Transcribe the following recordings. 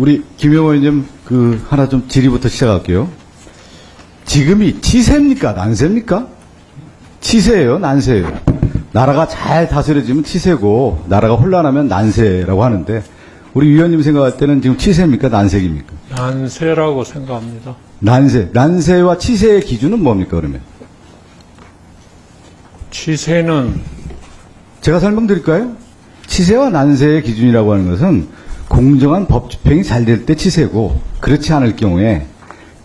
우리 김영호 의원님 그 하나 좀 질의부터 시작할게요. 지금이 치세입니까? 난세입니까? 치세예요, 난세예요. 나라가 잘 다스려지면 치세고 나라가 혼란하면 난세라고 하는데 우리 위원님 생각할 때는 지금 치세입니까? 난세입니까? 난세라고 생각합니다. 난세. 난세와 치세의 기준은 뭡니까, 그러면? 치세는 제가 설명드릴까요? 치세와 난세의 기준이라고 하는 것은 공정한 법 집행이 잘 될 때 치세고 그렇지 않을 경우에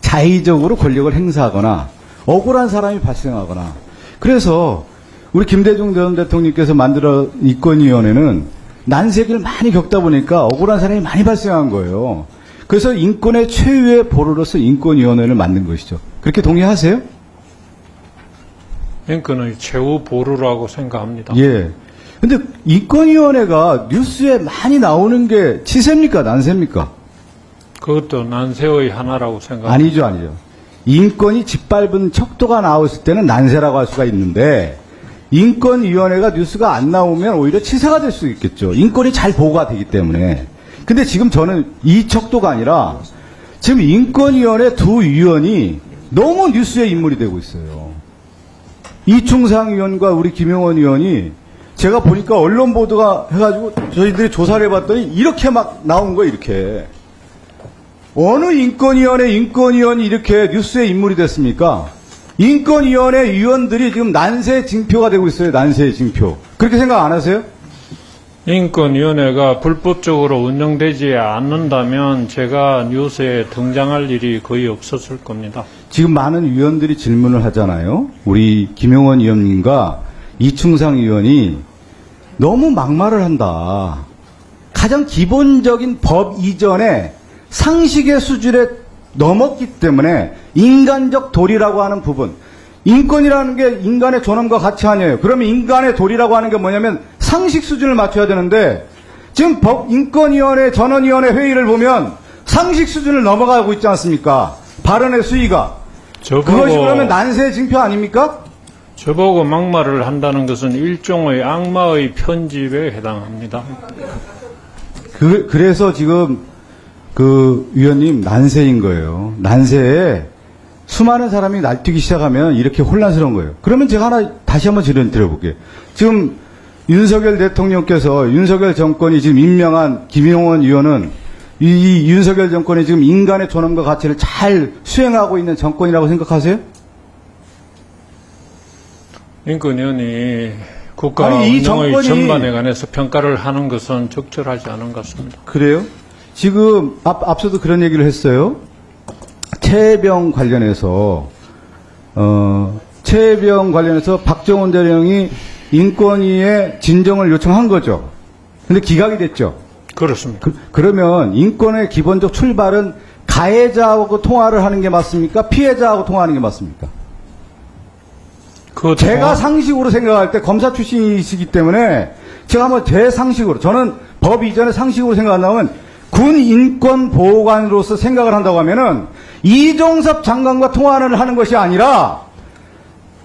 자의적으로 권력을 행사하거나 억울한 사람이 발생하거나 그래서 우리 김대중 전 대통령께서 만들어 인권위원회는 난세기를 많이 겪다 보니까 억울한 사람이 많이 발생한 거예요. 그래서 인권의 최후의 보루로서 인권위원회를 만든 것이죠. 그렇게 동의하세요? 인권의 최후 보루라고 생각합니다. 예. 근데 인권위원회가 뉴스에 많이 나오는 게 치세입니까? 난세입니까? 그것도 난세의 하나라고 생각합니다. 아니죠, 아니죠. 인권이 짓밟은 척도가 나왔을 때는 난세라고 할 수가 있는데, 인권위원회가 뉴스가 안 나오면 오히려 치사가 될 수 있겠죠. 인권이 잘 보호가 되기 때문에. 근데 지금 저는 이 척도가 아니라, 지금 인권위원회 두 위원이 너무 뉴스의 인물이 되고 있어요. 이충상 의원과 우리 김용원 의원이 제가 보니까 언론 보도가 해가지고 저희들이 조사를 해봤더니 이렇게 막 나온 거예요, 이렇게. 어느 인권위원회 인권위원이 이렇게 뉴스의 인물이 됐습니까? 인권위원회 위원들이 지금 난세 징표가 되고 있어요, 난세 징표. 그렇게 생각 안 하세요? 인권위원회가 불법적으로 운영되지 않는다면 제가 뉴스에 등장할 일이 거의 없었을 겁니다. 지금 많은 위원들이 질문을 하잖아요. 우리 김용원 의원님과 이충상 의원이 너무 막말을 한다. 가장 기본적인 법 이전에 상식의 수준에 넘었기 때문에 인간적 도리라고 하는 부분. 인권이라는 게 인간의 존엄과 가치 아니에요. 그러면 인간의 도리라고 하는 게 뭐냐면 상식 수준을 맞춰야 되는데 지금 법 인권위원회 전원위원회 회의를 보면 상식 수준을 넘어가고 있지 않습니까? 발언의 수위가. 그것이 그러면 난세 징표 아닙니까? 저보고 막말을 한다는 것은 일종의 악마의 편집에 해당합니다. 그, 그래서 지금 그 위원님 난세인 거예요. 난세에 수많은 사람이 날뛰기 시작하면 이렇게 혼란스러운 거예요. 그러면 제가 하나 다시 한번 질문 드려볼게요. 지금 윤석열 대통령께서 윤석열 정권이 지금 임명한 김용원 의원은 이, 이 윤석열 정권이 지금 인간의 존엄과 가치를 잘 수행하고 있는 정권이라고 생각하세요? 인권위원이 국가 아니, 이 운영의 정권이- 전반에 관해서 평가를 하는 것은 적절하지 않은 것 같습니다. 그래요? 지금 앞, 앞서도 그런 얘기를 했어요. 최병 관련해서 어, 최병 관련해서 박정훈 대령이 인권위에 진정을 요청한 거죠. 근데 기각이 됐죠. 그렇습니다. 그, 러면 인권의 기본적 출발은 가해자하고 통화를 하는 게 맞습니까? 피해자하고 통화하는 게 맞습니까? 그 제가 상식으로 생각할 때 검사 출신이시기 때문에 제가 한번 제 상식으로 저는 법 이전에 상식으로 생각한다면 군 인권 보호관으로서 생각을 한다고 하면은 이종섭 장관과 통화를 하는 것이 아니라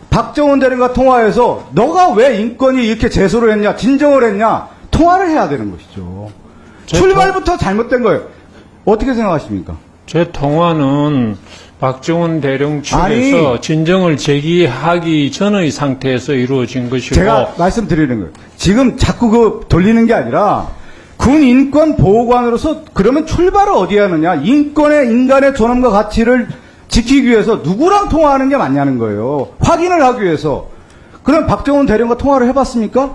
박정훈 대령과 통화해서 너가 왜 인권이 이렇게 제소를 했냐 진정을 했냐 통화를 해야 되는 것이죠. 제 출발부터 잘못된 거예요. 어떻게 생각하십니까? 제 통화는 박정훈 대령 측에서 아니. 진정을 제기하기 전의 상태에서 이루어진 것이고 제가 말씀드리는 거예요. 지금 자꾸 그 돌리는 게 아니라 군 인권 보호관으로서 그러면 출발을 어디에 하느냐? 인권의 인간의 존엄과 가치를 지키기 위해서 누구랑 통화하는 게 맞냐는 거예요. 확인을 하기 위해서. 그럼 박정훈 대령과 통화를 해봤습니까?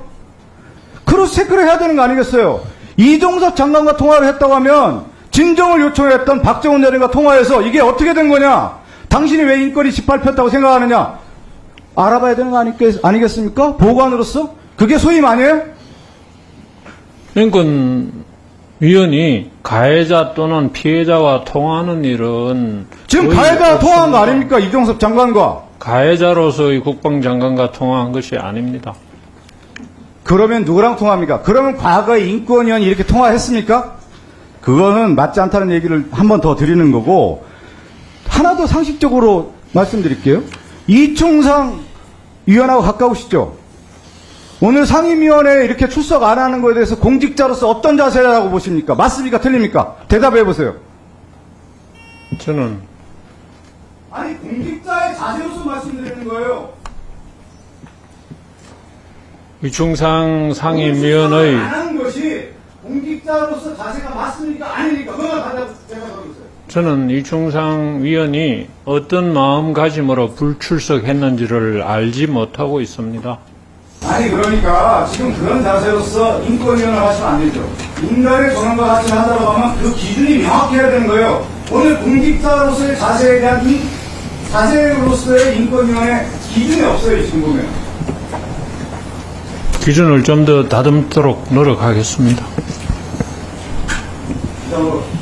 크로스 체크를 해야 되는 거 아니겠어요? 이종섭 장관과 통화를 했다고 하면 진정을 요청했던 박정훈 대령과 통화해서 이게 어떻게 된 거냐? 당신이 왜 인권이 짓밟혔다고 생각하느냐? 알아봐야 되는 거 아니겠, 아니겠 습니까? 보관으로서? 그게 소임 아니에요? 인권위원이 가해자 또는 피해자와 통화하는 일은 지금 가해자 통화한 거. 아닙니까? 이종섭 장관과. 가해자로서의 국방장관과 통화한 것이 아닙니다. 그러면 누구랑 통화합니까? 그러면 과거에 인권위원이 이렇게 통화했습니까? 그거는 맞지 않다는 얘기를 한 번 더 드리는 거고, 하나 더 상식적으로 말씀드릴게요. 이충상 위원하고 가까우시죠? 오늘 상임위원회에 이렇게 출석 안 하는 거에 대해서 공직자로서 어떤 자세라고 보십니까? 맞습니까? 틀립니까? 대답해 보세요. 저는 아니 공직자의 자세로서 말씀드리는 거예요. 이충상 상임위원의 공직자로서 자세가 맞습니까? 아닙니까? 그거만 대답- 대답하고 있어요. 저는 이충상 위원이 어떤 마음가짐으로 불출석했는지를 알지 못하고 있습니다. 아니 그러니까 지금 그런 자세로서 인권위원회 하시면 안 되죠. 인간의 전원과 같이 하다가 보면 그 기준이 명확해야 되는 거예요. 오늘 공직자로서의 자세에 대한 인, 자세로서의 인권위원회 기준이 없어요 지금 보면. 기준을 좀 더 다듬도록 노력하겠습니다. 이상으로